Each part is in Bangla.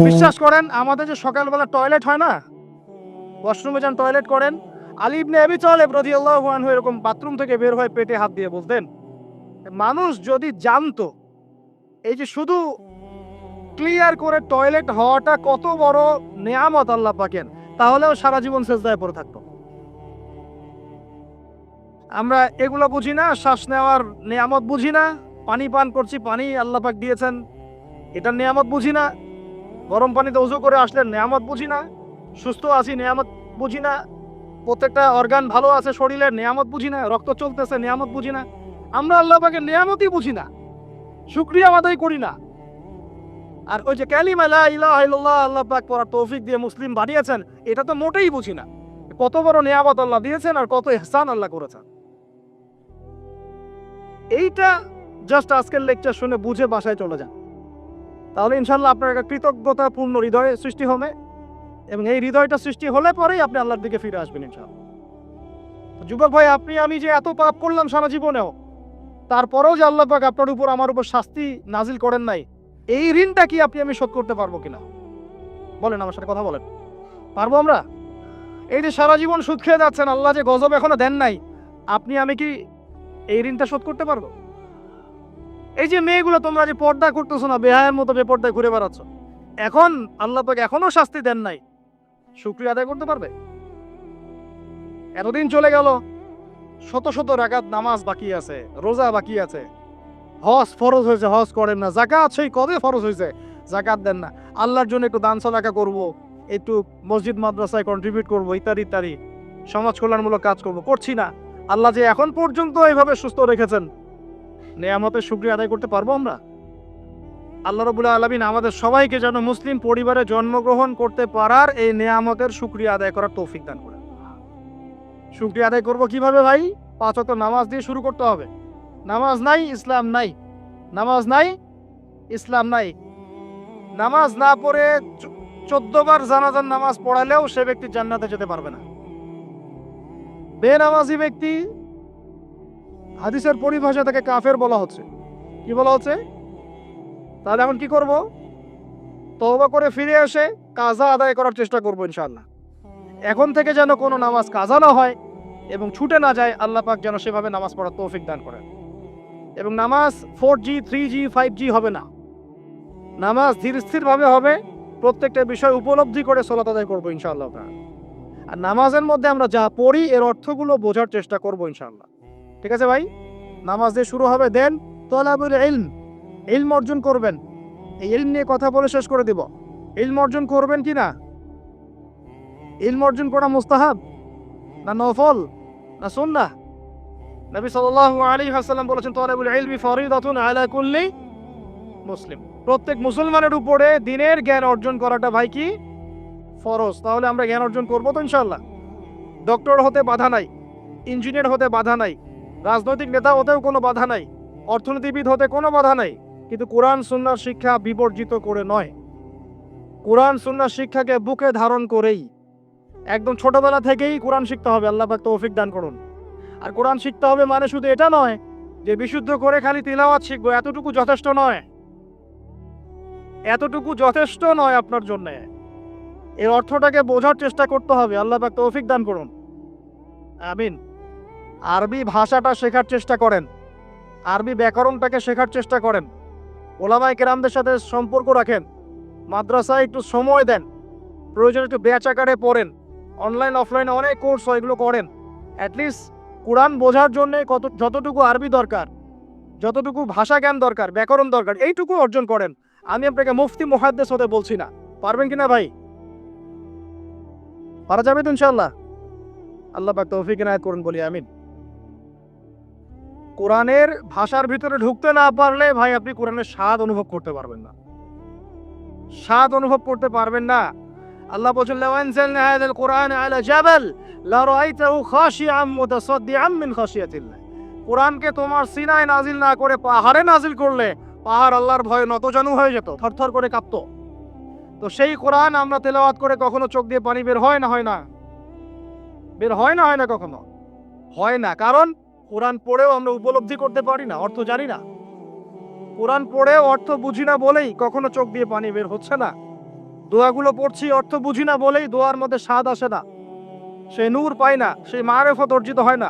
বিশ্বাস করেন, আমাদের যে সকালবেলা টয়লেট হয় না? ওয়াশরুমে যান টয়লেট করেন। আলী ইবনে আবি তালেব রাদিয়াল্লাহু আনহু এরকম বাথরুম থেকে বের হয়ে, পেটে হাত দিয়ে বলতেন, মানুষ যদি জানতো, এই যে শুধু ক্লিয়ার করে টয়লেট হওয়াটা কত বড় নেয়ামত আল্লাহ পাকেন তাহলেও সারা জীবন সেজদায় পড়ে থাকতো। আমরা এগুলো বুঝি না, শ্বাস নেওয়ার নেয়ামত বুঝি না, পানি পান করছি, পানি আল্লাহ পাক দিয়েছেন, এটার নেয়ামত বুঝি না। গরম পানিতে উজু করে আসলে নেয়ামত বুঝি না, সুস্থ আছি, নেয়ামত বুঝি না, প্রত্যেকটা অর্গান ভালো আছে শরীরের নেয়ামত বুঝি না, রক্ত চলতেছে, নেয়ামত বুঝি না। আমরা আল্লাহ পাকের নেয়ামতই বুঝি না, শুক্রিয়া আদায় করি না। আর ওই যে আল্লাহ পড়ার তৌফিক দিয়ে মুসলিম বানিয়েছেন, এটা তো মোটেই বুঝি না। কত বড় নেয়ামত আল্লাহ দিয়েছেন আর কত ইহসান আল্লাহ করেছেন। এইটা জাস্ট আজকের লেকচার শুনে বুঝে বাসায় চলে যান। তাহলে ইনশাল্লাহ আপনার একটা কৃতজ্ঞতাপূর্ণ হৃদয় সৃষ্টি হবে এবং এই হৃদয়টা সৃষ্টি হলে পরেই আপনি আল্লাহর দিকে ফিরে আসবেন ইনশাল্লাহ যুবক ভাই, আপনি, আমি যে এত পাপ করলাম সারা জীবনেও, তারপরেও যে আল্লাহ পাক আপনার উপর আমার উপর শাস্তি নাজিল করেন নাই, এই ঋণটা কি আপনি আমি শোধ করতে পারব কিনা? বলেন আমার সাথে কথা বলেন। পারব আমরা? এই যে সারা জীবন সুদ খেয়ে যাচ্ছেন, আল্লাহ যে গজব এখনও দেন নাই, আপনি আমি কি এই ঋণটা শোধ করতে পারব? এই যে মেয়েগুলো তোমরা যে পর্দা করতেছো না, বেহায়ের মতো বেপর্দায় ঘুরে বেড়াচ্ছ, এখন আল্লাহ পাক এখনও শাস্তি দেন নাই। শুক্রিয়া আদায় করতে পারবে? এতদিন চলে গেল, শত শত রাকাত নামাজ বাকি আছে, রোজা বাকি আছে। হজ ফরজ হয়েছে, হজ করেন না। জাকাত সেই কবে ফরজ হয়েছে? জাকাত দেন না। আল্লাহর জন্য একটু দান সদাকা করব, একটু মসজিদ, মাদ্রাসায় কন্ট্রিবিউট করব, ইত্যাদি ইত্যাদি। সমাজ কল্যাণমূলক কাজ করব, করছি না। আল্লাহ যে এখন পর্যন্ত এইভাবে সুস্থ রেখেছেন নেয়ামতের শুক্রিয়া আদায় করতে পারব আমরা? আল্লাহ রবুল্লাহ আলমিন আমাদের সবাইকে যেন মুসলিম পরিবারে জন্মগ্রহণ করতে পারার এই নেয়ামতের শুক্রিয়া আদায় করার তৌফিক দান করে। শুক্রিয়া আদায় করব কীভাবে ভাই? পাঁচ নামাজ দিয়ে শুরু করতে হবে। নামাজ নাই, ইসলাম নাই। নামাজ নাই, ইসলাম নাই। নামাজ না পড়ে চোদ্দ বার জানাজার নামাজ পড়ালেও সে ব্যক্তি জান্নাতে যেতে পারবে না। বেনামাজি ব্যক্তি হাদিসের পরিভাষা তাকে কাফের বলা হচ্ছে। কি বলা হচ্ছে? তাহলে এখন কি করব? তওবা করে ফিরে এসে কাজা আদায় করার চেষ্টা করব ইনশাল্লাহ এখন থেকে যেন কোনো নামাজ কাজা না হয় এবং ছুটে না যায়, আল্লাহ পাক যেন সেভাবে নামাজ পড়ার তৌফিক দান করেন। এবং নামাজ four G, three G, five G হবে না। নামাজ ধীর স্থিরভাবে হবে, প্রত্যেকটা বিষয় উপলব্ধি করে সোলাত আদায় করব ইনশাআল্লাহ। আর নামাজের মধ্যে আমরা যা পড়ি, এর অর্থগুলো বোঝার চেষ্টা করব ইনশাআল্লাহ। ঠিক আছে ভাই? নামাজ দিয়ে শুরু হবে, দেন তলাবুল ইলম। ইলম অর্জন করবেন। এই ইলম নিয়ে কথা বলে শেষ করে দিব। ইলম অর্জন করবেন কি না? ইলম অর্জন করা মুস্তাহাব? না নফল? না সুন্নাহ? নবী সাল্লাল্লাহু আলাইহি ওয়াসাল্লাম বলেছেন, তলাবুল ইলমি ফরিদাতুন আলা কুল্লি মুসলিম। প্রত্যেক মুসলমানের উপরে দিনের জ্ঞান অর্জন করাটা ভাই কি? ফরজ। তাহলে আমরা জ্ঞান অর্জন করব তো ইনশাল্লাহ ডক্টর হতে বাধা নাই। ইঞ্জিনিয়ার হতে বাধা নাই। রাজনৈতিক নেতা হতেও কোনো বাধা নাই, অর্থনীতিবিদ হতে কোনো বাধা নাই, কিন্তু কোরআন সুন্নার শিক্ষা বিবর্জিত করে নয়। কোরআন সুন্নার শিক্ষাকে বুকে ধারণ করেই, একদম ছোটবেলা থেকেই কোরআন শিখতে হবে, আল্লাহ পাক তৌফিক দান করুন। আর কোরআন শিখতে হবে মানে শুধু এটা নয়, যে বিশুদ্ধ করে খালি তিলাওয়াত শিখব, এতটুকু যথেষ্ট নয়। এতটুকু যথেষ্ট নয় আপনার জন্য। এর অর্থটাকে বোঝার চেষ্টা করতে হবে, আল্লাহ পাক তৌফিক দান করুন। আমিন। আরবি ভাষাটা শেখার চেষ্টা করেন। আরবি ব্যাকরণটাকে শেখার চেষ্টা করেন। ওলামাই কেরামদের সাথে সম্পর্ক রাখেন। মাদ্রাসায় একটু সময় দেন। প্রয়োজন একটু ব্যাচ আকারে পড়েন। অনলাইন, অফলাইনে অনেক কোর্স হয় এগুলো করেন। অ্যাটলিস্ট কোরআন বোঝার জন্যে কত, যতটুকু আরবি দরকার, যতটুকু ভাষা জ্ঞান দরকার, ব্যাকরণ দরকার, এইটুকু অর্জন করেন। আমি আপনাকে মুফতি মুহাদ্দেস হতে বলছি না। পারবেন কিনা ভাই? পারা যাবে তো ইনশাল্লাহ আল্লাহ পাক তৌফিক ইনায়াত করুন, বলি আমিন। কোরআনের ভাষার ভিতরে ঢুকতে না পারলে ভাই আপনি কোরআনের স্বাদ অনুভব করতে পারবেন না। স্বাদ অনুভব করতে পারবেন না। আল্লাহ বলছেন, লাউ আনজালনা হাযাল কোরআন আলা জাবাল, লা রাআইতাহু খাশিআম মুতাসাদ্দিআম মিন খাশিয়াতিল্লাহ। কোরআনকে তোমার সিনায় নাজিল না করে পাহাড়ে নাজিল করলে পাহাড় আল্লাহর ভয়ে নতজানু হয়ে যেত, থরথর করে কাঁপতো। তো সেই কোরআন আমরা তেলাওয়াত করে কখনো চোখ দিয়ে পানি বের হয় না হয় না? বের হয় না হয় না কখনো? হয় না। কারণ কোরআন পড়েও আমরা উপলব্ধি করতে পারি না, অর্থ জানি না। কোরআন পড়েও অর্থ বুঝি না বলেই কখনো চোখ দিয়ে পানি বের হচ্ছে না। দোয়াগুলো পড়ছি, অর্থ বুঝি না বলেই দোয়ার মধ্যে স্বাদ আসে না। সেই নূর পায় না সেই মারেফত অর্জিত হয় না।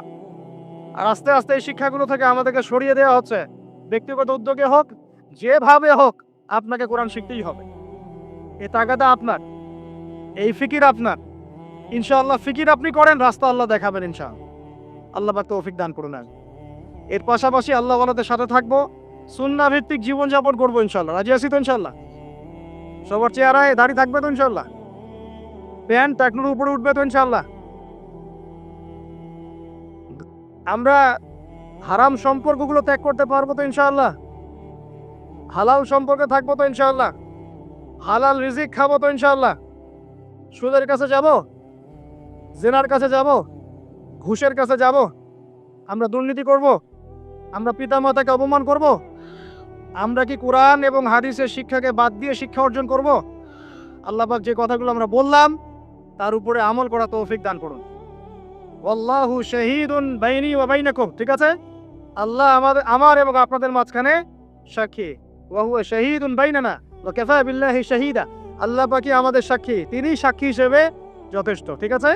আর আস্তে আস্তে এই শিক্ষাগুলো থেকে আমাদেরকে সরিয়ে দেওয়া হচ্ছে। ব্যক্তিগত উদ্যোগে হোক, যেভাবে হোক, আপনাকে কোরআন শিখতেই হবে। এ তাগাদা আপনার, এই ফিকির আপনার। ইনশাআল্লাহ ফিকির আপনি করেন, রাস্তা আল্লাহ দেখাবেন ইনশাআল্লাহ। আল্লাহ পাক তৌফিক দান করুন আর এর পাশাপাশি আল্লাহ ওয়ালাদের সাথে থাকব সুন্না ভিত্তিক জীবনযাপন করব ইনশাল্লাহ রাজি আছি তো ইনশাল্লাহ সবার চেহারায় দাড়ি থাকবে তো ইনশাল্লাহ প্যান্ট টাকনুর উপরে উঠবে তো ইনশাল্লাহ আমরা হারাম সম্পর্কগুলো ত্যাগ করতে পারব তো ইনশাল্লাহ হালাল সম্পর্কে থাকব তো ইনশাল্লাহ হালাল রিজিক খাব তো ইনশাল্লাহ সুদের কাছে যাব? জেনার কাছে যাব? ঘুষের কাছে যাব। আমরা দুর্নীতি করব। আমরা পিতামাতাকে অপমান করব। আমরা কি কোরআন এবং হাদিসের শিক্ষাকে বাদ দিয়ে শিক্ষা অর্জন করব? আল্লাহ পাক যে কথাগুলো আমরা বললাম, তার উপরে আমল করা তৌফিক দান করুন। ওয়াল্লাহু শাহীদুন বাইনি ওয়া বাইনাকুম, ঠিক আছে? আল্লাহ আমাদের আমার এবং আপনাদের মাঝখানে সাক্ষী। ওয়া হুয়া শাহীদুন বাইনানা ওয়া কাফা বিল্লাহি শাহীদা। আল্লাহ পাকি আমাদের সাক্ষী। তিনি সাক্ষী হিসেবে যথেষ্ট, ঠিক আছে?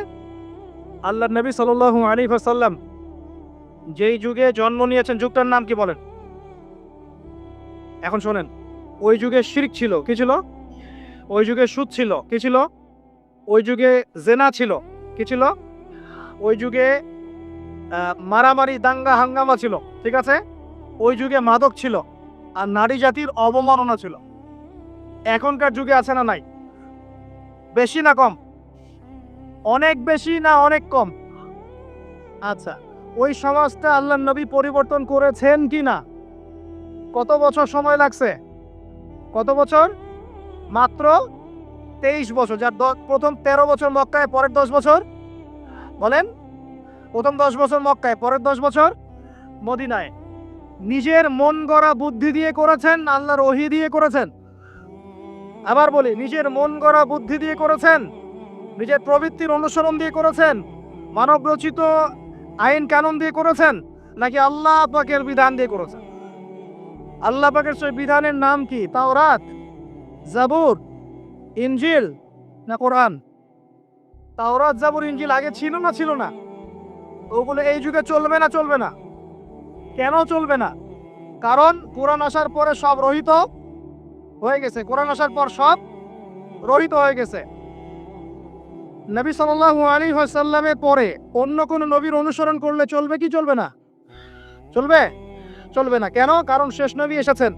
আল্লাহ নবী সাল্লাল্লাহু আলাইহি ওয়াসাল্লাম যেই যুগে জন্ম নিয়েছেন, যুগটার নাম কি বলেন? এখন শোনেন, ওই যুগে শিরক ছিল, কি ছিল? ওই যুগে সুদ ছিল, কি ছিল? ওই যুগে জেনা ছিল, কি ছিল? ওই যুগে মারামারি, দাঙ্গা, হাঙ্গামা ছিল, ঠিক আছে? ওই যুগে মাদক ছিল, আর নারী জাতির অবমাননা ছিল। এখনকার যুগে আছে না নাই? বেশি না কম? অনেক বেশি না অনেক কম? আচ্ছা ওই সমাজটা আল্লাহ নবী পরিবর্তন করেছেন কি না? কত বছর সময় লাগছে? কত বছর? মাত্র তেইশ বছর, যার প্রথম তেরো বছর মক্কায়, পরের দশ বছর? বলেন, প্রথম দশ বছর মক্কায়, পরের দশ বছর? মদিনায়। নিজের মন গড়া বুদ্ধি দিয়ে করেছেন, আল্লাহর ওহি দিয়ে করেছেন? আবার বলি, নিজের মন গড়া বুদ্ধি দিয়ে করেছেন? নিজের প্রবৃত্তির অনুসরণ দিয়ে করেছেন, মানব রচিত আইন কানুন দিয়ে করেছেন, নাকি আল্লাহ পাকের বিধান দিয়ে করেছেন? আল্লাহ পাকের সেই বিধানের নাম কি? তাওরাত, জাবুর ইঞ্জিল না কোরআন? তাওরাত, জাবুর ইঞ্জিল আগে ছিল না ছিল না? ওগুলো এই যুগে চলবে না চলবে না। কেন চলবে না? কারণ কোরআন আসার পরে সব রহিত হয়ে গেছে। কোরআন আসার পর সব রহিত হয়ে গেছে। নবী সাল্লাল্লাহু আলী ওয়াসাল্লামের পরে অন্য কোন নবীর অনুসরণ করলে চলবে কি চলবে না? চলবে? চলবে না। কেন? কারণ শেষ নবী এসেছেন।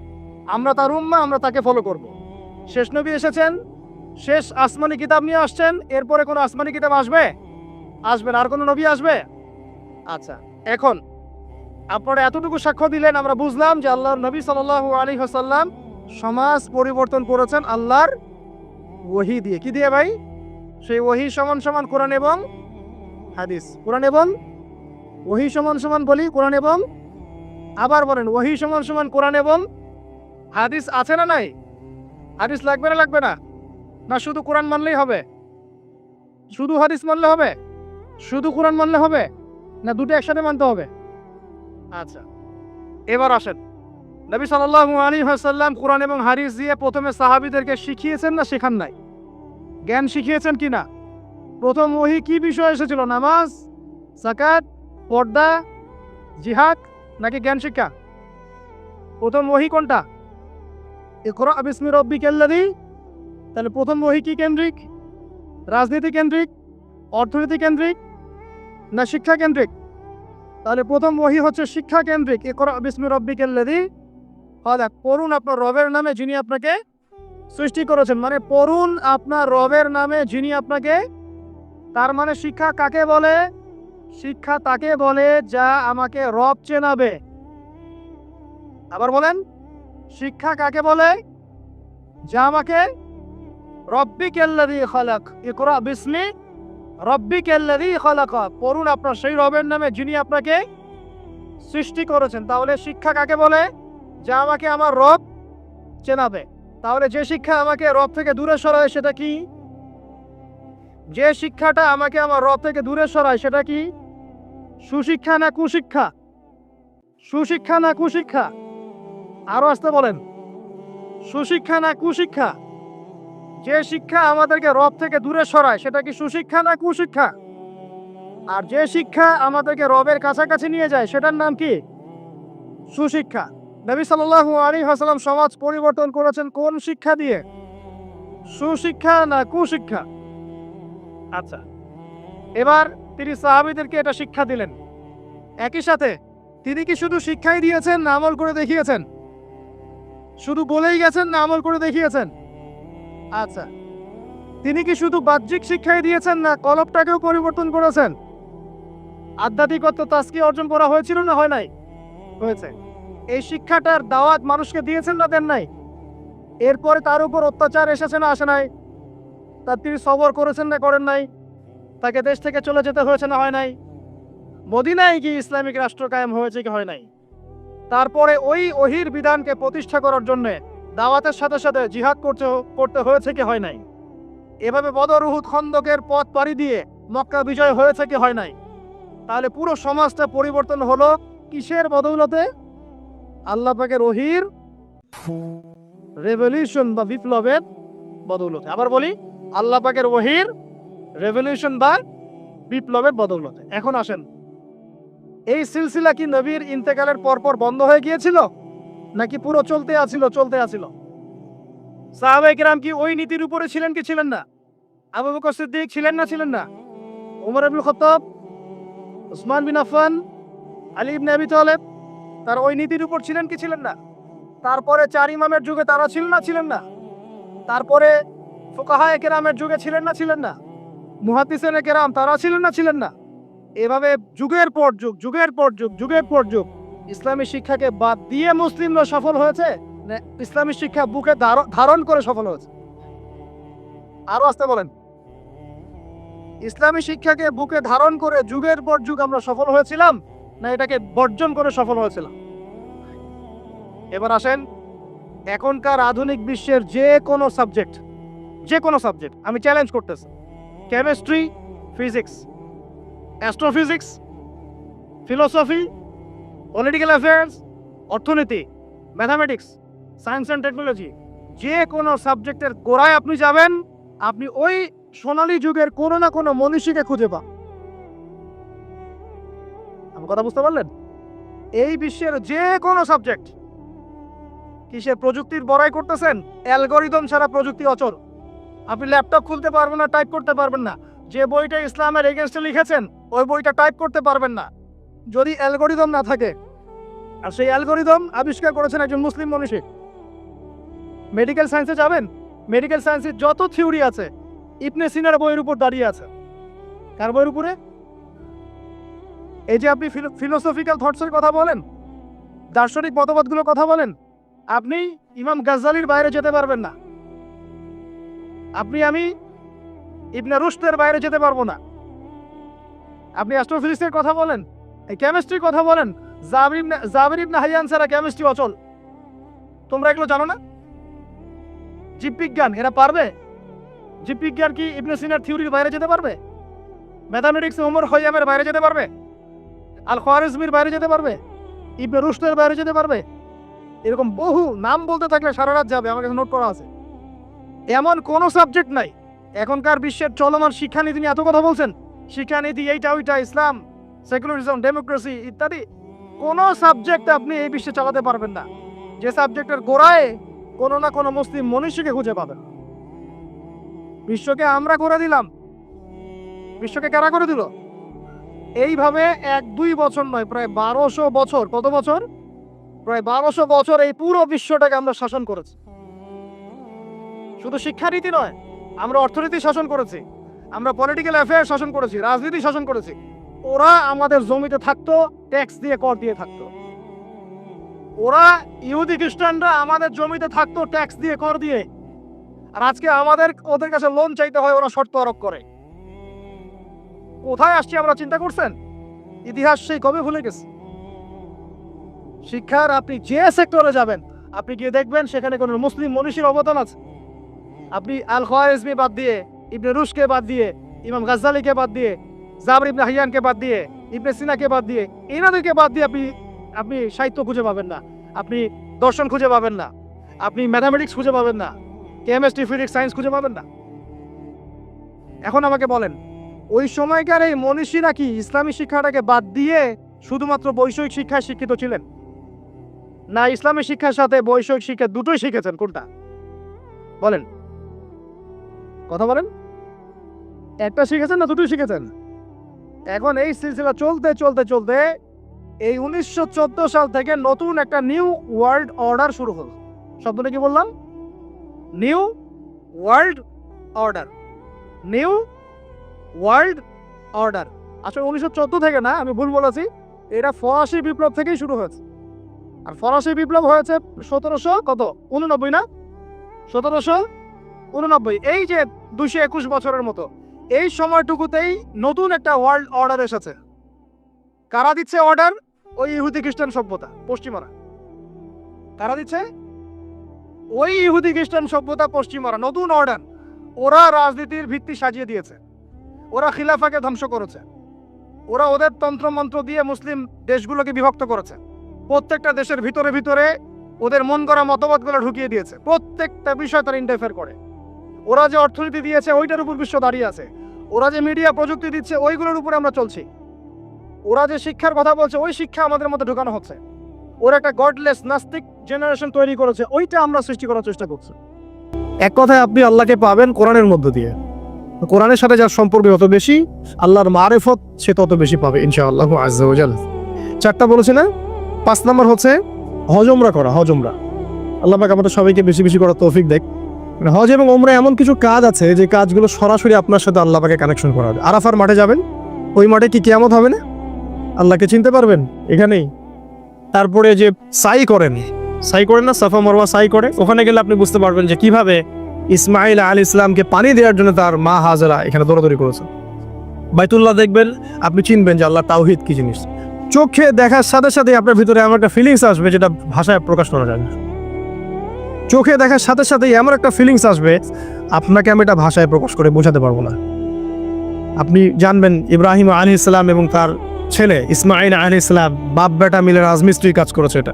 আমরা তার উম্মা, আমরা তাকে ফলো করব। শেষ নবী এসেছেন, শেষ আসমানি কিতাব নিয়ে আসছেন, এরপরে কোনো আসমানি কিতাব আসবে? আসবে না। আর কোনো নবী আসবে? আচ্ছা এখন আপনারা এতটুকু সাক্ষ্য দিলেন, আমরা বুঝলাম যে আল্লাহর নবী সাল্লাল্লাহু আলী ওয়াসাল্লাম সমাজ পরিবর্তন করেছেন আল্লাহর ওহি দিয়ে। কি দিয়ে ভাই? সেই ওহি সমান সমান কোরআন এবং হাদিস। কোরআন এবং ওহি সমান সমান বলি, কোরআন এবং আবার বলেন, ওহি সমান সমান কোরআন এবং হাদিস আছে না নাই? হাদিস লাগবে না লাগবে না? না, শুধু কোরআন মানলেই হবে? শুধু হাদিস মানলে হবে? শুধু কোরআন মানলে হবে? না, দুটো একসাথে মানতে হবে? আচ্ছা এবার আসেন। নবী সাল্লাল্লাহু আলাইহি ওয়াসাল্লাম কোরআন এবং হাদিস দিয়ে প্রথমে সাহাবীদেরকে শিখিয়েছেন না শেখান নাই? জ্ঞান শিখিয়েছেন কি না প্রথম ওহি কি বিষয় এসেছিল? নামাজ সাকাত পর্দা, জিহাদ নাকি জ্ঞান শিক্ষা? প্রথম ওহি কোনটা? ইকরা বিসমি রব্বিকাল্লাযী তাহলে প্রথম ওহি কি কেন্দ্রিক? রাজনীতি কেন্দ্রিক, অর্থনীতি কেন্দ্রিক না শিক্ষা কেন্দ্রিক? তাহলে প্রথম ওহি হচ্ছে শিক্ষা কেন্দ্রিক। ইকরা বিসমি রব্বিকাল্লাযী হ্যাঁ পড়ুন আপনার রবের নামে যিনি আপনাকে সৃষ্টি করেছেন। মানে পড়ুন আপনার রবের নামে যিনি আপনাকে, তার মানে শিক্ষা কাকে বলে? শিক্ষা তাকে বলে যা আমাকে রব চেনাবে। আবার বলেন, শিক্ষা কাকে বলে? যা আমাকে রব্বি কেল্লাদি খালাক, ইকরা বিসমি রব্বি কেল্লাদি খালাকা। পড়ুন আপনার সেই রবের নামে যিনি আপনাকে সৃষ্টি করেছেন। তাহলে শিক্ষা কাকে বলে? যা আমাকে আমার রব চেনাবে। তাহলে যে শিক্ষা আমাকে রব থেকে দূরে সরায়, সেটা কি? যে শিক্ষাটা আমাকে আমার রব থেকে দূরে সরায়, সেটা কি? সুশিক্ষা না কুশিক্ষা? সুশিক্ষা না কুশিক্ষা? আরও আসতে বলেন। সুশিক্ষা না কুশিক্ষা? যে শিক্ষা আমাদেরকে রব থেকে দূরে সরায়, সেটা কি সুশিক্ষা না কুশিক্ষা? আর যে শিক্ষা আমাদেরকে রবের কাছাকাছি নিয়ে যায়, সেটার নাম কি? সুশিক্ষা। নবী সাল্লাল্লাহু আলাইহি ওয়াসাল্লাম সমাজ পরিবর্তন করেছেন কোন শিক্ষা দিয়ে? সুশিক্ষা না কুশিক্ষা? আচ্ছা এবার তিনি সাহাবীদেরকে এটা শিক্ষা দিলেন। একই সাথে তিনি কি শুধু শিক্ষাই দিয়েছেন না আমল করে দেখিয়েছেন? শুধু বলেই গেছেন না আমল করে দেখিয়েছেন? আচ্ছা তিনি কি শুধু বাহ্যিক শিক্ষাই দিয়েছেন না কলবটাকেও পরিবর্তন করেছেন? আধ্যাত্মিকত্ব তাস্কি অর্জন করা হয়েছিল না হয় নাই? হয়েছে। এই শিক্ষাটার দাওয়াত মানুষকে দিয়েছেন না দেন নাই? এরপরে তার উপর অত্যাচার এসেছে না আসে নাই? তার তিনি সবর করেছেন না করেন নাই? তাকে দেশ থেকে চলে যেতে হয়েছে না হয় নাই? মদিনায় কি ইসলামিক রাষ্ট্র কায়েম হয়েছে কি হয় নাই? তারপরে ওই ওহির বিধানকে প্রতিষ্ঠা করার জন্য দাওয়াতের সাথে সাথে জিহাদ করতে করতে হয়েছে কি হয় নাই? এভাবে বদর উহুদ খন্দকের পথ পাড়ি দিয়ে মক্কা বিজয় হয়েছে কি হয় নাই? তাহলে পুরো সমাজটা পরিবর্তন হলো কিসের বদৌলতে? আল্লাহ পাকের ওহির রেভলিউশন বা বিপ্লবের বদৌলতে। আবার বলি, আল্লাহ পাকের ওহির রেভলিউশন বা বিপ্লবের বদৌলতে। এখন আসেন, এই সিলসিলা কি নবীর ইন্তেকালের পরপর বন্ধ হয়ে গিয়েছিল? নাকি পুরো চলতে আছিল চলতে আছিল? সাহাবাই কিরাম কি ওই নীতির উপরে ছিলেন কি ছিলেন না? আবু বকর সিদ্দিক ছিলেন না ছিলেন না? ওমর আব্দুল খত্তাব, উসমান বিন আফফান আলী ইবনে আবি তালেব তার ওই নীতির উপর ছিলেন কি ছিলেন না? তারপরে চার ইমামের যুগে তারা ছিলেন না ছিলেন না? তারপরে ফোকাহা কেরামের যুগে ছিলেন না ছিলেন না? মুহাদ্দিসেন কেরাম তারা ছিলেন না ছিলেন না? এভাবে যুগের পর যুগ, যুগের পর যুগ, যুগের পর যুগ ইসলামী শিক্ষাকে বাদ দিয়ে মুসলিমরা সফল হয়েছে? ইসলামী শিক্ষা বুকে ধার- ধারণ করে সফল হয়েছে? আরও আসতে বলেন। ইসলামী শিক্ষাকে বুকে ধারণ করে যুগের পর যুগ আমরা সফল হয়েছিলাম? না এটাকে বর্জন করে সফল হয়েছিলাম। এবার আসেন এখনকার আধুনিক বিশ্বের যে কোনো সাবজেক্ট, যে কোনো সাবজেক্ট, আমি চ্যালেঞ্জ করতেছি। Chemistry physics astrophysics philosophy political affairs অর্থনীতি ম্যাথামেটিক্স সায়েন্স অ্যান্ড টেকনোলজি যে কোনো সাবজেক্টের গোড়ায় আপনি যাবেন, আপনি ওই সোনালী যুগের কোনো না কোনো মনীষীকে খুঁজে পান কথা বুঝতে পারলেন? এই বিশ্বের যে কোনো সাবজেক্ট কিসের প্রযুক্তির বড়াই করতেছেন? অ্যালগোরিদম ছাড়া প্রযুক্তি অচল। আপনি ল্যাপটপ খুলতে পারবেন না টাইপ করতে পারবেন না। যে বইটা ইসলামের এগেনস্টে লিখেছেন, ওই বইটা টাইপ করতে পারবেন না। যদি অ্যালগোরিদম না থাকে, আর সেই অ্যালগোরিদম আবিষ্কার করেছেন একজন মুসলিম মনীষী। মেডিকেল সায়েন্সে যাবেন? মেডিকেল সায়েন্সের যত থিওরি আছে, ইবনে সিনার বইয়ের উপর দাঁড়িয়ে আছে। কার বইয়ের উপরে? এই যে আপনি ফিলোসফিক্যাল থটসের কথা বলেন, দার্শনিক মতবাদগুলোর কথা বলেন, আপনি ইমাম গাজ্জালির বাইরে যেতে পারবেন না। আপনি আমি ইবনে রুশদের বাইরে যেতে পারব না। আপনি অ্যাস্ট্রোফিজিক্সের কথা বলেন, এই কেমিস্ট্রির কথা বলেন, জাবির জাবির ইবনে হাইয়ান ছাড়া কেমিস্ট্রি অচল। তোমরা এগুলো জানো না? জীববিজ্ঞান, এরা পারবে? জীববিজ্ঞান কি ইবনে সিনার থিওরির বাইরে যেতে পারবে? ম্যাথামেটিক্স ওমর খৈয়ামের বাইরে যেতে পারবে? আল খোয়ারিজমির বাইরে যেতে পারবে? ইবনে রুশদের বাইরে যেতে পারবে? এরকম বহু নাম বলতে থাকলে সারা রাত যাবে, আমার কাছে নোট করা আছে। এমন কোনো সাবজেক্ট নাই। এখনকার বিশ্বের চলমান শিক্ষানীতি নিয়ে এত কথা বলছেন। শিক্ষানীতি এইটা, ওইটা, ইসলাম সেকুলারিজম ডেমোক্রেসি ইত্যাদি। কোনো সাবজেক্ট আপনি এই বিশ্বে চালাতে পারবেন না। যে সাবজেক্টের গোড়ায় কোনো না কোনো মুসলিম মনীষীকে খুঁজে পাবেন। বিশ্বকে আমরা করে দিলাম। বিশ্বকে কারা করে দিল? এইভাবে এক, দুই বছর নয়, প্রায় বারোশো বছর, কত বছর? প্রায় বারোশো বছর এই পুরো বিশ্বটাকে আমরা শাসন করেছি। শুধু শিক্ষানীতি নয়, আমরা অর্থনীতি শাসন করেছি, আমরা পলিটিক্যাল অ্যাফেয়ার শাসন করেছি, রাজনীতি শাসন করেছি। ওরা আমাদের জমিতে থাকতো ট্যাক্স দিয়ে কর দিয়ে থাকতো। ওরা ইহুদি খ্রিস্টানরা আমাদের জমিতে থাকতো ট্যাক্স দিয়ে কর দিয়ে। আর আজকে আমাদের, ওদের কাছে লোন চাইতে হয়, ওরা শর্ত আরোপ করে। কোথায় আসছি আমরা চিন্তা করছেন? ইতিহাস সেই কবে ভুলে গেছে। শিক্ষার আপনি যে সেক্টরে যাবেন, আপনি গিয়ে দেখবেন সেখানে কোনো মুসলিম মনীষীর অবদান আছে। আপনি আল খোয়াইজমি বাদ দিয়ে, ইবনে রুশকে বাদ দিয়ে, ইমাম গাজ্জালিকে বাদ দিয়ে, জাবর ইবনে হাইয়ানকে বাদ দিয়ে, ইবনে সিনাকে বাদ দিয়ে, এনাদেরকে বাদ দিয়ে আপনি আপনি সাহিত্য খুঁজে পাবেন না। আপনি দর্শন খুঁজে পাবেন না। আপনি ম্যাথামেটিক্স খুঁজে পাবেন না। কেমিস্ট্রি, ফিজিক্স, সায়েন্স খুঁজে পাবেন না। এখন আমাকে বলেন ওই সময়কার এই মনীষী নাকি ইসলামী শিক্ষাটাকে বাদ দিয়ে শুধুমাত্র বৈষয়িক শিক্ষায় শিক্ষিত ছিলেন? না, ইসলামী শিক্ষার সাথে বৈষয়িক শিক্ষা দুটোই শিখেছেন, কোনটা? বলেন। কথা বলেন। একটা শিখেছেন না দুটোই শিখেছেন? এখন এই সিলসিলা চলতে চলতে চলতে এই উনিশশো চোদ্দ সাল থেকে নতুন একটা নিউ ওয়ার্ল্ড অর্ডার শুরু হলো। শব্দটা কি বললাম? New world order. New world order. আসলে উনিশশো চোদ্দ থেকে না, আমি ভুল বলেছি, এটা ফরাসি বিপ্লব থেকেই শুরু হয়েছে। আর ফরাসি বিপ্লব হয়েছে সতেরোশো কত? উননব্বই না? সতেরোশো উননব্বই। এই যে দুশো একুশ বছরের মতো, এই সময়টুকুতেই নতুন একটা ওয়ার্ল্ড অর্ডার এসেছে। কারা দিচ্ছে অর্ডার? ওই ইহুদি খ্রিস্টান সভ্যতা, পশ্চিমারা। কারা দিচ্ছে? ওই ইহুদি খ্রিস্টান সভ্যতা, পশ্চিমারা। নতুন অর্ডার। ওরা রাজনীতির ভিত্তি সাজিয়ে দিয়েছে। ওরা খিলাফাকে ধ্বংস করেছে। ওরা ওদের তন্ত্রমন্ত্র দিয়ে মুসলিম দেশগুলোকে বিভক্ত করেছে। প্রত্যেকটা দেশের ভিতরে ভিতরে ওদের মন করা মতবাদগুলো ঢুকিয়ে দিয়েছে। প্রত্যেকটা বিষয় তারা ইন্টারফেয়ার করে। ওরা যে অর্থনীতি দিয়েছে, ওইটার উপর বিশ্ব দাঁড়িয়ে আছে। ওরা যে মিডিয়া প্রযুক্তি দিচ্ছে, ওইগুলোর উপরে আমরা চলছি। ওরা যে শিক্ষার কথা বলছে, ওই শিক্ষা আমাদের মধ্যে ঢুকানো হচ্ছে। ওরা একটা গডলেস নাস্তিক জেনারেশন তৈরি করেছে। ওইটা আমরা সৃষ্টি করার চেষ্টা করছি। এক কথায় আপনি আল্লাহকে পাবেন কোরআনের মধ্য দিয়ে। কোরআনের সাথে যার সম্পর্ক যত বেশি, আল্লাহর মারেফত সে তত বেশি পাবে, ইনশাআল্লাহ আজ্জাল চারটা বলেছে না? পাঁচ নম্বর হচ্ছে হজমরা করা, হজমরা। আল্লাহ পাক আমাদের সবাইকে বেশি বেশি করার তৌফিক দেখ। মানে হজ এবং ওমরা এমন কিছু কাজ আছে যে কাজগুলো সরাসরি আপনার সাথে আল্লাহ পাকে কানেকশন করা হবে আরাফার মাঠে যাবেন, ওই মাঠে কি কেয়ামত হবে না? আল্লাহকে চিনতে পারবেন? এখানেই। তারপরে যে সাই করেন সাই করেন না, সাফা মরওয়া সাই করে, ওখানে গেলে আপনি বুঝতে পারবেন যে কীভাবে ইসমাইল আল ইসলামকে পানি দেওয়ার জন্য তার মা হাজারা এখানে দৌড়াদৌড়ি করেছে বাইতুল্লাহ দেখবেন, আপনি চিনবেন যে আল্লাহ তাওহিদ কি জিনিস। চোখে দেখার সাথে সাথে আপনার ভিতরে এমন একটা ফিলিংস আসবে যেটা ভাষায় প্রকাশ করা যায় না। চোখে দেখার সাথে সাথেই এমন একটা ফিলিংস আসবে, আপনাকে আমি এটা ভাষায় প্রকাশ করে বোঝাতে পারব না। আপনি জানবেন, ইব্রাহিম আলী ইসলাম এবং তার ছেলে ইসমাইল আলী ইসলাম বাপ বেটা মিলে রাজমিস্ত্রি কাজ করেছে এটা।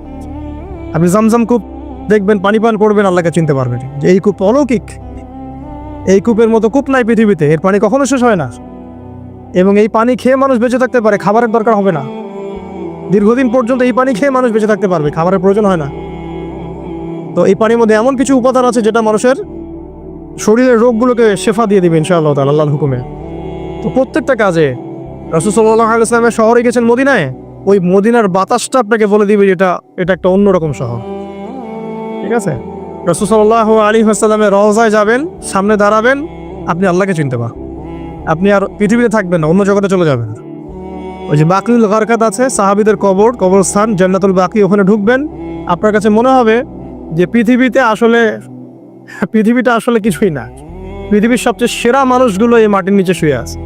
আপনি জামজাম কূপ দেখবেন পানি পান করবেন আল্লাহকে চিনতে পারবেন। যে এই কূপ অলৌকিক। এই কূপের মতো কূপ নাই পৃথিবীতে, এর পানি কখনো শেষ হয় না। এবং এই পানি খেয়ে মানুষ বেঁচে থাকতে পারে, খাবারের দরকার হবে না। দীর্ঘদিন পর্যন্ত এই পানি খেয়ে মানুষ বেঁচে থাকতে পারবে, খাবারের প্রয়োজন হয় না। তো এই পানির মধ্যে এমন কিছু উপাদান আছে যেটা মানুষের শরীরের রোগগুলোকে শেফা দিয়ে দিবে, ইনশাআল্লাহ তাআলা, আল্লাহর হুকুমে। তো প্রত্যেকটা কাজে রসুল্লাহ ইসলামের শহরে গেছেন মদিনায়, ওই মদিনার বাতাসটা আপনাকে বলে দিবে যেটা এটা একটা অন্যরকম শহর। ঠিক আছে? রসুসল্লাহ আলী হাসাল্লামের রওজায় যাবেন, সামনে দাঁড়াবেন, আপনি আল্লাহকে চিনতে পার আপনি আর পৃথিবীতে থাকবেন না, অন্য জগতে চলে যাবেন। ওই যে বাকরুল গারকাত আছে, সাহাবিদের কবর, কবরস্থান, জান্নাতুল বাকি, ওখানে ঢুকবেন। আপনার কাছে মনে হবে যে পৃথিবীতে আসলে, পৃথিবীটা আসলে কিছুই না। পৃথিবীর সবচেয়ে সেরা মানুষগুলো এই মাটির নিচে শুয়ে আছে।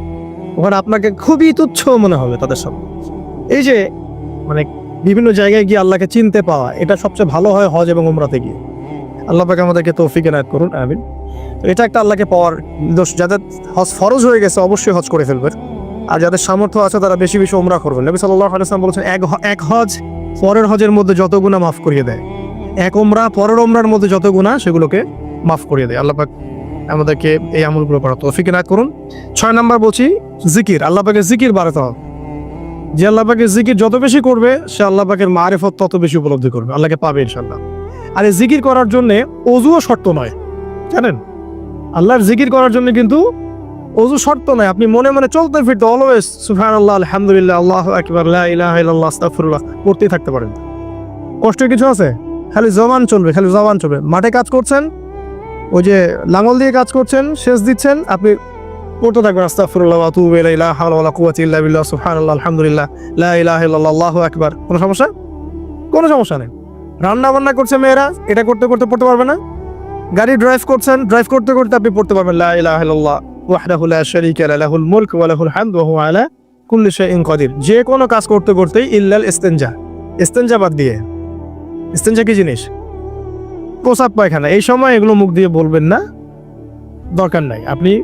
ওখানে আপনাকে খুবই তুচ্ছ মনে হবে তাদের সামনে এই যে মানে বিভিন্ন জায়গায় গিয়ে আল্লাহকে চিনতে পাওয়া, এটা সবচেয়ে ভালো হয় হজ এবং উমরাতে গিয়ে। আল্লাহ পাকে আমাদেরকে তৌফিক এনায়ত করুন, আমিন। এটা একটা আল্লাহকে পাওয়ার দোষ। যাদের হজ ফরজ হয়ে গেছে, অবশ্যই হজ করে ফেলবেন। আর যাদের সামর্থ্য আছে, তারা বেশি বেশি উমরা করবেন। নবী সাল্লাহ আলাইসলাম বলেছেন, এক এক হজ পরের হজের মধ্যে যত গুণা মাফ করিয়ে দেয়। এক ওমরা পরের ওমরার মধ্যে যত গুণা সেগুলোকে মাফ করিয়ে দেয়। আল্লাহ পাক আমাদেরকে এই আমলগুলো করা তৌফিক এনায়ত করুন। ছয় নাম্বার বলছি, জিকির। আল্লাহ পাকে জিকির বাড়াতে হবে। যে আল্লাহ পাকের জিকির যত বেশি করবে, সে আল্লাহ পাকের মারেফত তত বেশি উপলব্ধি করবে। আল্লাহকে পাবে ইনশাল্লাহ আর এই জিকির করার জন্য অজুও শর্ত নয়। জানেন? আল্লাহর জিকির করার জন্য কিন্তু অজু শর্ত নয়। আপনি মনে মনে চলতে ফিরতে অলওয়েজ সুফান আল্লাহ আলহামদুলিল্লাহ, আল্লাহ আকবার ইলাহা ইল্লাল্লাহ করতেই থাকতে পারেন। কষ্ট কিছু আছে? খালি জবান চলবে, খালি জবান চলবে। মাঠে কাজ করছেন, ওই যে লাঙল দিয়ে কাজ করছেন, সেচ দিচ্ছেন, আপনি পড়তে থাকবেন আস্তাগফিরুল্লাহ ওয়া আতুবু ইলাইহি, লা হাওলা কুওয়াতা ইল্লা বিল্লাহ, সুবহানাল্লাহ, আলহামদুলিল্লাহ, লা ইলাহা ইল্লাল্লাহ আকবার। কোনো সমস্যা? কোনো সমস্যা নেই। রান্না বান্না করছে মেয়েরা, এটা করতে করতে পড়তে পারবে না। গাড়ি ড্রাইভ করছেন ড্রাইভ করতে করতে আপনি পড়তে পারবেন, লা লাহুল যে কোনো কাজ করতে করতেই ইল্লাল ইস্তেনজা। ইস্তেনজা বাদ দিয়ে। ইস্তেনজা কি জিনিস? প্রসাব পায়খানা। এই সময় এগুলো মুখ দিয়ে বলবেন না। দরকার নাই। আপনি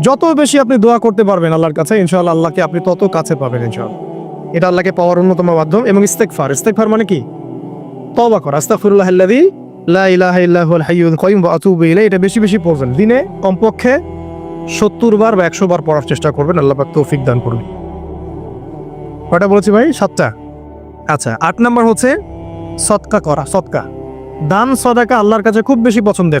যত বেশি আপনি দোয়া করতে পারবেন আল্লাহর কাছে, ইনশাআল্লাহ আল্লাহকে আপনি তত কাছে পাবেন, ইনশাআল্লাহ। এটা আল্লাহকে পাওয়ার অন্যতম মাধ্যম এবং ইস্তেকফার ইস্তেকফার মানে কি? তওবা করা। আস্তাগফিরুল্লাহ আল্লাযী লা এটা বেশি বেশি পড়বেন। দিনে কমপক্ষে সত্তর বার বা একশো বার পড়ার চেষ্টা করবেন। আল্লাহ পাক তৌফিক দান করুন। কয়টা বলেছি ভাই? সাতটা। আচ্ছা আট নাম্বার হচ্ছে সৎকা করা, সৎকা। দান সদাকা আল্লাহর কাছে খুব বেশি পছন্দের।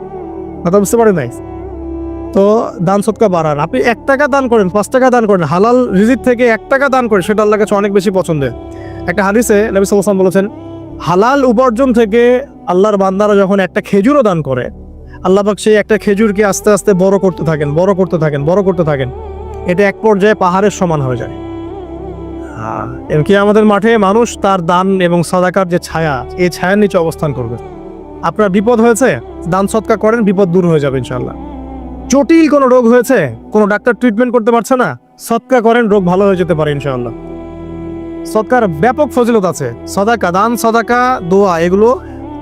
কথা বুঝতে পারেন নাই? তো দান সৎকার বাড়ান। আপনি এক টাকা দান করেন, পাঁচ টাকা দান করেন, হালাল রিজিক থেকে এক টাকা দান করেন, সেটা আল্লাহ কাছে অনেক বেশি পছন্দের। একটা হাদিসে নবী বলেছেন, হালাল উপার্জন থেকে আল্লাহর বান্দারা যখন একটা খেজুরও দান করে, আল্লাহ পাক সেই একটা খেজুরকে আস্তে আস্তে বড় করতে থাকেন, বড় করতে থাকেন, বড় করতে থাকেন। এটা এক পর্যায়ে পাহাড়ের সমান হয়ে যায়। এমনকি আমাদের মাঠে মানুষ তার দান এবং সাদাকার যে ছায়া, এই ছায়ার নিচে অবস্থান করবে। আপনার বিপদ হয়েছে, দান সৎকা করেন, বিপদ দূর হয়ে যাবে ইনশাল্লাহ জটিল কোনো রোগ হয়েছে, কোনো ডাক্তার ট্রিটমেন্ট করতে পারছে না সৎকা করেন, রোগ ভালো হয়ে যেতে পারে ইনশাল্লাহ সৎকার ব্যাপক ফজিলত আছে, সদাকা, দান, সদাকা, দোয়া, এগুলো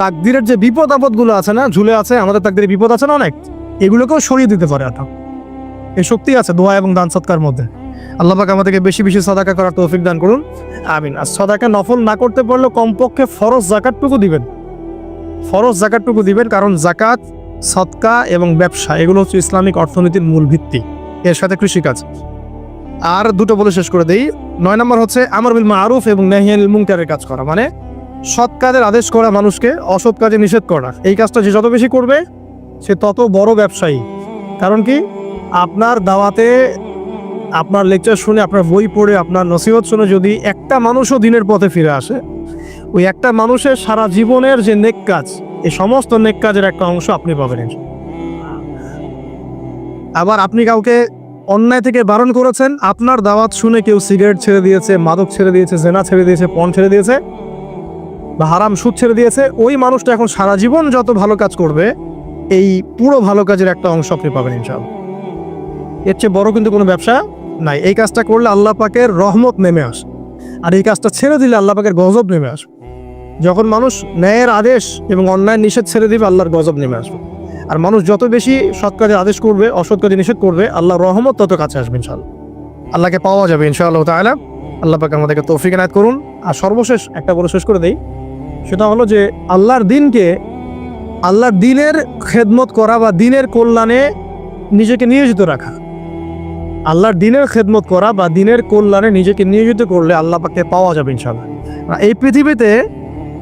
তাকদিরের যে বিপদ আপদগুলো আছে না, ঝুলে আছে, আমাদের তাকদিরে বিপদ আছে না অনেক, এগুলোকেও সরিয়ে দিতে পারে আটা এই শক্তি আছে দোয়া এবং দান সৎকার মধ্যে। আল্লাহ পাক আমাদেরকে বেশি বেশি সদাকা করার তৌফিক দান করুন, আমিন। আর সদাকা নফল না করতে পারলেও কমপক্ষে ফরজ জাকাতটুকু দিবেন। ফরজ জাকাতটুকু দিবেন কারণ জাকাত, সৎকা এবং ব্যবসা, এগুলো হচ্ছে ইসলামিক অর্থনীতির মূল ভিত্তি। এর সাথে কৃষিকাজ আর দুটো বলে শেষ করে দেই। নয় নম্বর হচ্ছে আমর বিল মারুফ এবং নেহিয়াল মুংকারের কাজ করা। মানে সৎ কাজের আদেশ করা মানুষকে অসৎ কাজে নিষেধ করা। এই কাজটা যে যত বেশি করবে, সে তত বড় ব্যবসায়ী। কারণ কি? আপনার দাওয়াতে, আপনার লেকচার শুনে, আপনার বই পড়ে, আপনার নসিহত শুনে যদি একটা মানুষও দিনের পথে ফিরে আসে ওই একটা মানুষের সারা জীবনের যে নেক কাজ, এই সমস্ত নেক কাজের একটা অংশ আপনি পাবেন আবার আপনি কাউকে অন্যায় থেকে বারণ করেছেন, আপনার দাওয়াত শুনে কেউ সিগারেট ছেড়ে দিয়েছে, মাদক ছেড়ে দিয়েছে, জেনা ছেড়ে দিয়েছে, পণ ছেড়ে দিয়েছে, বা হারাম সুদ ছেড়ে দিয়েছে, ওই মানুষটা এখন সারা জীবন যত ভালো কাজ করবে, এই পুরো ভালো কাজের একটা অংশ আপনি পাবেন ইনশাআল্লাহ এর চেয়ে বড় কিন্তু কোনো ব্যবসা নাই। এই কাজটা করলে আল্লাহ পাকের রহমত নেমে আসে। আর এই কাজটা ছেড়ে দিলে আল্লাহ পাকের গজব নেমে আসবে। যখন মানুষ ন্যায়ের আদেশ এবং অন্যায় নিষেধ ছেড়ে দিবে, আল্লাহর গজব নেমে আসবে। আর মানুষ যত বেশি সৎ কাজে আদেশ করবে, অসৎ কাজে নিষেধ করবে, আল্লাহর রহমত তত কাছে আসবে ইনশাল্লাহ আল্লাহকে পাওয়া যাবে ইনশাআল্লাহ তাআলা। আল্লাহ পাকে আমাদেরকে তৌফিক এনায়ত করুন। আর সর্বশেষ একটা বলে শেষ করে দেই। সেটা হলো যে, আল্লাহর দিনকে আল্লাহর দিনের খেদমত করা বা দিনের কল্যাণে নিজেকে নিয়োজিত রাখা। আল্লাহর দিনের খেদমত করা বা দিনের কল্যাণে নিজেকে নিয়োজিত করলে আল্লাহ পাকে পাওয়া যাবে ইনশাল্লাহ এই পৃথিবীতে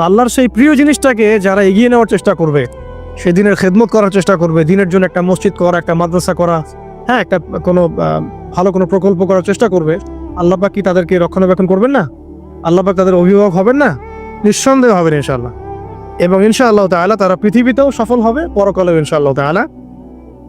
আল্লাহর সেই প্রিয় জিনিসটাকে যারা এগিয়ে নেওয়ার চেষ্টা করবে সেই দিনের খেদমত করার চেষ্টা করবে, দিনের জন্য একটা মসজিদ করা, একটা মাদ্রাসা করা হ্যাঁ একটা কোনো ভালো কোনো প্রকল্প করার চেষ্টা করবে, আল্লাহ পাক কি তাদেরকে রক্ষণাবেক্ষণ করবেন না? আল্লাহ পাক তাদের অভিভাবক হবেন না? নিঃসন্দেহ হবেন ইনশাআল্লাহ। এবং ইনশাআল্লাহ তাআলা তারা পৃথিবীতেও সফল হবে, পরকালেও ইনশাআল্লাহ তাআলা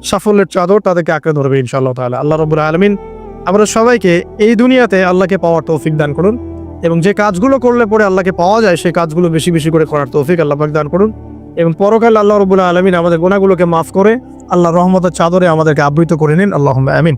সাফল্যের চাদর তাদেরকে আঁকড়ে ধরবে ইনশাআল্লাহ তাআলা। আল্লাহ রবুল আলমিন আমরা সবাইকে এই দুনিয়াতে আল্লাহকে পাওয়ার তৌফিক দান করুন। এবং যে কাজগুলো করলে পরে আল্লাহকে পাওয়া যায়, সেই কাজগুলো বেশি বেশি করে করার তৌফিক আল্লাহ দান করুন। এবং পরকাল আল্লাহ রবুল্লাহ আলমিন আমাদের গোনাগুলোকে মাফ করে আল্লাহ রহমতের চাদরে আমাদেরকে আবৃত করে নিন। আল্লাহ আমিন।